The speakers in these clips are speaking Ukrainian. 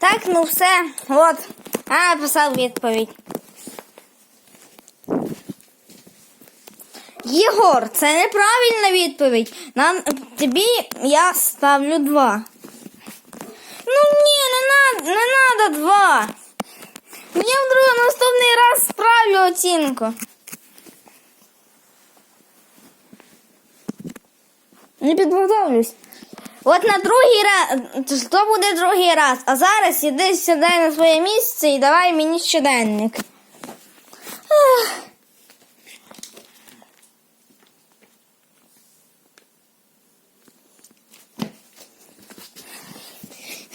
Так, ну все. От. А, написав відповідь. Єгор, це неправильна відповідь. Нам тобі я ставлю два. Ну ні, не надо, не надо два. Я вдруг наступний раз справлю оцінку. Не підготовлюсь. От на другий раз, то буде другий раз. А зараз іди сідай на своє місце і давай мені щоденник.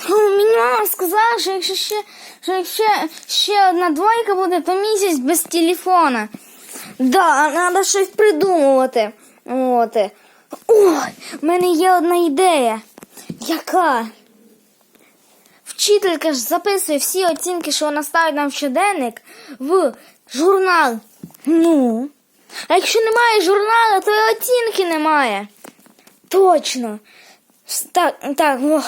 Мені мама сказала, що якщо ще, що якщо ще одна двойка буде, то місяць без телефона. Да, треба щось придумувати. От. Ой, в мене є одна ідея. Яка? Вчителька ж записує всі оцінки, що вона ставить нам в щоденник, в журнал. Ну. А якщо немає журналу, то і оцінки немає. Точно. Так, так, о.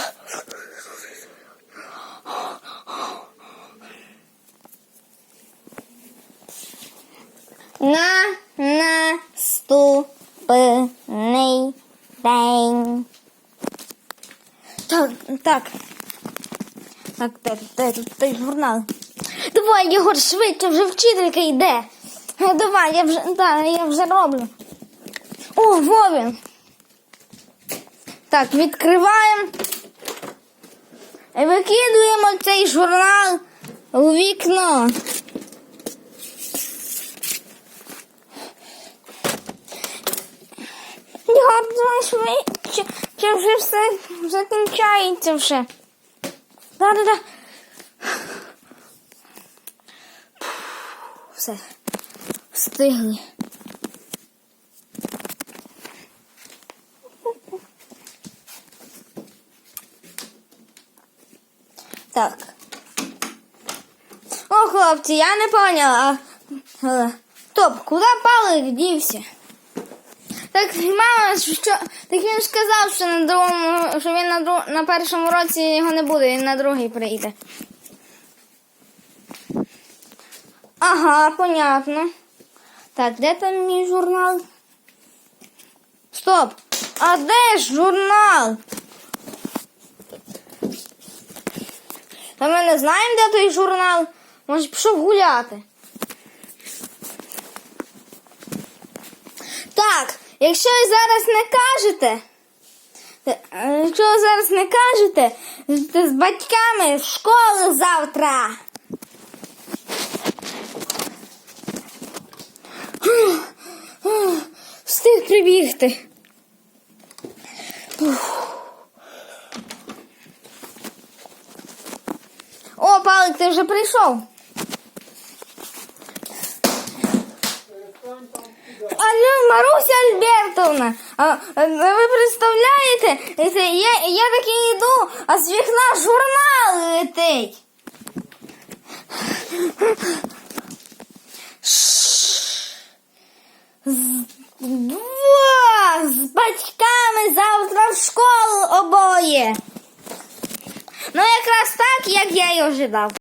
На наступний день. Так, так. Так, де тут той журнал? Давай, Єгор, швидше, вже вчителька йде. Давай, я вже, да, я вже роблю. О, Вовін. Так, відкриваємо. Викидуємо цей журнал у вікно. Єгор, давай швидше, чи вже все закінчається вже. Да-да-да. Все. Встигли. Так. О, хлопці, я не поняла. а, е, куди палик дівся? Так, мама, що так він сказав, що на другому, що він на друг, на першому році його не буде, він на другий прийде. Ага, понятно. Так, де там мій журнал? Стоп! А де ж журнал? Та ми не знаємо, де той журнал. Може, пішов гуляти. Так, якщо ви зараз не кажете, е, якщо ви зараз не кажете, то з батьками в школу завтра. Встиг прибігти. О, Палик, ти вже прийшов. Алло, Маруся Альбертовна, ви представляєте, я, я таки йду, а з вікна журнал летить. Два, з батьками завтра в школу обоє. Ну, якраз так, як я й ожидав.